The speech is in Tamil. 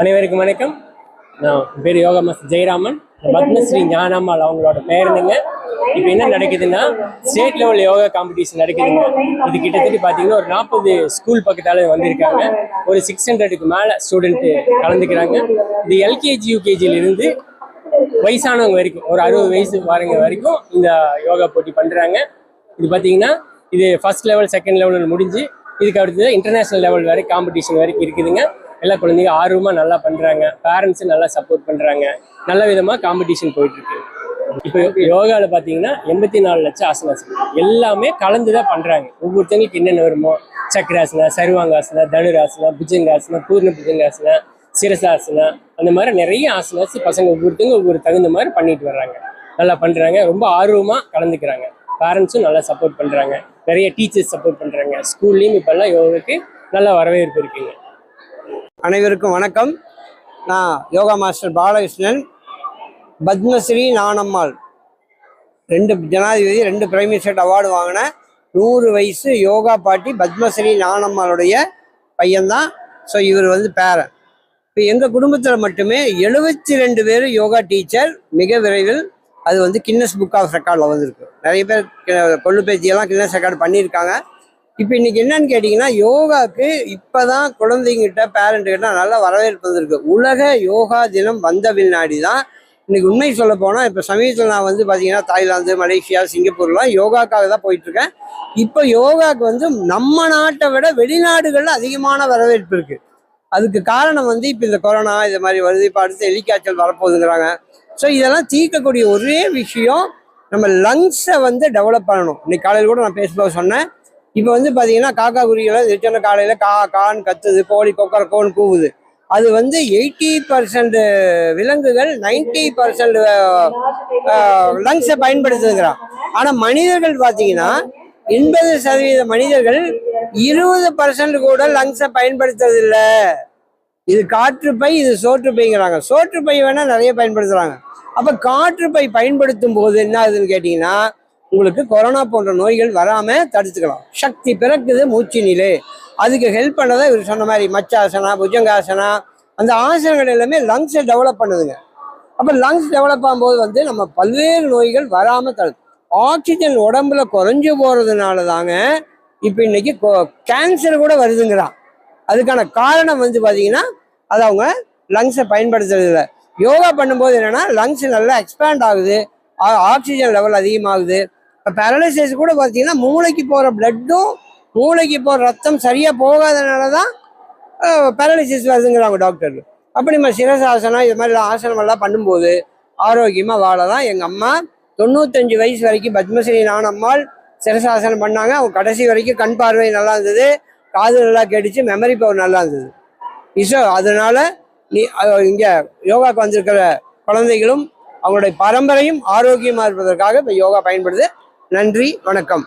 அனைவருக்கும் வணக்கம். நான் பேர் யோகா மாஸ்டர் ஜெயராமன் பத்மஸ்ரீ ஞானம்மாள் அவங்களோட பேருந்துங்க இப்போ என்ன நடக்குதுன்னா ஸ்டேட் லெவல் யோகா காம்படிஷன் நடக்குதுங்க. இது கிட்டத்தட்ட பார்த்தீங்கன்னா ஒரு நாற்பது ஸ்கூல் பக்கத்தால் வந்திருக்காங்க. ஒரு சிக்ஸ் ஹண்ட்ரடுக்கு மேலே ஸ்டூடெண்ட்டு கலந்துக்கிறாங்க. இது எல்கேஜி யூகேஜியிலிருந்து வயசானவங்க வரைக்கும் ஒரு அறுபது வயசு வரவங்க வரைக்கும் இந்த யோகா போட்டி பண்ணுறாங்க இது பார்த்தீங்கன்னா இது ஃபர்ஸ்ட் லெவல் செகண்ட் லெவலில் முடிஞ்சு இதுக்கு அடுத்தது இன்டர்நேஷ்னல் லெவல் வரை காம்படிஷன் வரைக்கும் இருக்குதுங்க. எல்லா குழந்தைங்க ஆர்வமாக நல்லா பண்ணுறாங்க பேரண்ட்ஸும் நல்லா சப்போர்ட் பண்ணுறாங்க நல்ல விதமாக காம்படிஷன் போயிட்டுருக்கு. இப்போ யோகாவில் பார்த்தீங்கன்னா எண்பத்தி நாலு லட்சம் ஆசனாசனம். எல்லாமே கலந்து தான் பண்ணுறாங்க ஒவ்வொருத்தங்களுக்கு என்னென்ன வருமோ சக்கராசனா சர்வாங்காசனா தனுராசனா புஜங்காசனா பூர்ண புஜங்காசனா சிரசாசனா அந்த மாதிரி நிறைய ஆசனாஸ் பசங்க ஒவ்வொருத்தங்க ஒவ்வொரு தகுந்த மாதிரி பண்ணிட்டு வர்றாங்க. நல்லா பண்ணுறாங்க ரொம்ப ஆர்வமாக கலந்துக்கிறாங்க. பேரண்ட்ஸும் நல்லா சப்போர்ட் பண்ணுறாங்க நிறைய டீச்சர்ஸ் சப்போர்ட் பண்ணுறாங்க ஸ்கூல்லையும் இப்போல்லாம் யோகாவுக்கு நல்லா வரவேற்பு இருக்குங்க. அனைவருக்கும் வணக்கம். நான் யோகா மாஸ்டர் பாலகிருஷ்ணன். பத்மஸ்ரீ நானம்மாள் ரெண்டு ஜனாதிபதி ரெண்டு பிரைம் மினிஸ்டர் அவார்டு வாங்கின நூறு வயசு யோகா பாட்டி பத்மஸ்ரீ நானம்மாளுடைய பையன்தான். ஸோ இவர் வந்து பேரன் இப்போ எங்கள் குடும்பத்தில் மட்டுமே எழுபத்தி ரெண்டு பேர் யோகா டீச்சர். மிக விரைவில் அது வந்து கின்னஸ் புக் ஆஃப் ரெக்கார்டில் வந்திருக்கு. நிறைய பேர் கொள்ளு பேச்சியெல்லாம் கின்னஸ் ரெக்கார்டு பண்ணியிருக்காங்க. இப்போ இன்னைக்கு என்னன்னு கேட்டிங்கன்னா யோகாக்கு இப்போதான் குழந்தைங்கிட்ட பேரண்ட்டுக்கிட்ட நல்லா வரவேற்பு வந்திருக்கு உலக யோகா தினம் வந்த பின்னாடி தான் இன்னைக்கு உண்மை சொல்ல போனால் இப்போ சமீபத்தில் நான் வந்து பார்த்தீங்கன்னா தாய்லாந்து மலேசியா சிங்கப்பூர்லாம் யோகாக்காக தான் போயிட்டுருக்கேன். இப்போ யோகாவுக்கு வந்து நம்ம நாட்டை விட வெளிநாடுகளில் அதிகமான வரவேற்பு இருக்குது அதுக்கு காரணம் வந்து இப்போ இந்த கொரோனா இது மாதிரி வருது. இப்போ அடுத்து எலிக்காய்ச்சல் வரப்போகுதுங்கிறாங்க. ஸோ இதெல்லாம் தீர்க்கக்கூடிய ஒரே விஷயம் நம்ம லங்ஸை வந்து டெவலப் பண்ணணும். இன்னைக்கு காலையில் கூட நான் பேசும்போது சொன்னேன். இப்போ வந்து பார்த்தீங்கன்னா காக்கா குருவிகளை திடீர்னு காலையில் கா கான் கத்துது கோழி கொக்கர கோன் கூவுது. அது வந்து எயிட்டி பர்சன்ட் விலங்குகள் நைன்டி பர்சன்ட் லங்ஸை பயன்படுத்துதுங்கிறான். ஆனால் மனிதர்கள் பார்த்தீங்கன்னா எண்பது சதவீத மனிதர்கள் இருபது பர்சன்ட் கூட லங்ஸை பயன்படுத்துறதில்லை. இது காற்றுப்பை இது சோற்றுப்பைங்கிறாங்க சோற்றுப்பை வேணால் நிறைய பயன்படுத்துகிறாங்க அப்போ காற்று காற்றுப்பை பயன்படுத்தும் போது என்ன ஆகுதுன்னு கேட்டிங்கன்னா உங்களுக்கு கொரோனா போன்ற நோய்கள் வராமல் தடுத்துக்கலாம். சக்தி பிறக்குது மூச்சு நிலை அதுக்கு ஹெல்ப் பண்ணதை இவர் சொன்ன மாதிரி மச்சாசனா புஜங்காசனா அந்த ஆசனங்கள் எல்லாமே லங்ஸை டெவலப் பண்ணுதுங்க. அப்போ லங்ஸ் டெவலப் ஆகும்போது வந்து நம்ம பல்வேறு நோய்கள் வராமல் தடு ஆக்சிஜன் உடம்புல குறைஞ்சு போகிறதுனால தாங்க இப்போ இன்னைக்கு கேன்சர் கூட வருதுங்கிறான். அதுக்கான காரணம் வந்து பார்த்தீங்கன்னா அது அவங்க லங்ஸை பயன்படுத்துறது இல்லை. யோகா பண்ணும்போது என்னென்னா லங்ஸ் நல்லா எக்ஸ்பேண்ட் ஆகுது. ஆ- ஆக்சிஜன் லெவல் அதிகமாகுது. இப்போ பேரலைசிஸ் கூட பார்த்தீங்கன்னா மூளைக்கு போகிற பிளட்டும் மூளைக்கு போகிற ரத்தம் சரியாக போகாதனால தான் பேரலைசிஸ் வருதுங்கிறாங்க டாக்டர் அப்படி நம்ம சிரசாசனம் இது மாதிரி ஆசனம் எல்லாம் பண்ணும்போது ஆரோக்கியமாக வாழலாம். எங்கள் அம்மா தொண்ணூத்தஞ்சு வயசு வரைக்கும் பத்மஸ்ரீ நானம்மாள் சிரசாசனம் பண்ணாங்க. அவங்க கடைசி வரைக்கும் கண் பார்வை நல்லா இருந்தது. காது நல்லா கேட்டுச்சு. மெமரி பவர் நல்லா இருந்தது. இசோ அதனால நீ இங்கே யோகாவுக்கு வந்திருக்கிற குழந்தைகளும் அவங்களுடைய பரம்பரையும் ஆரோக்கியமாக இருப்பதற்காக இப்போ யோகா பயன்படுது. நன்றி வணக்கம்.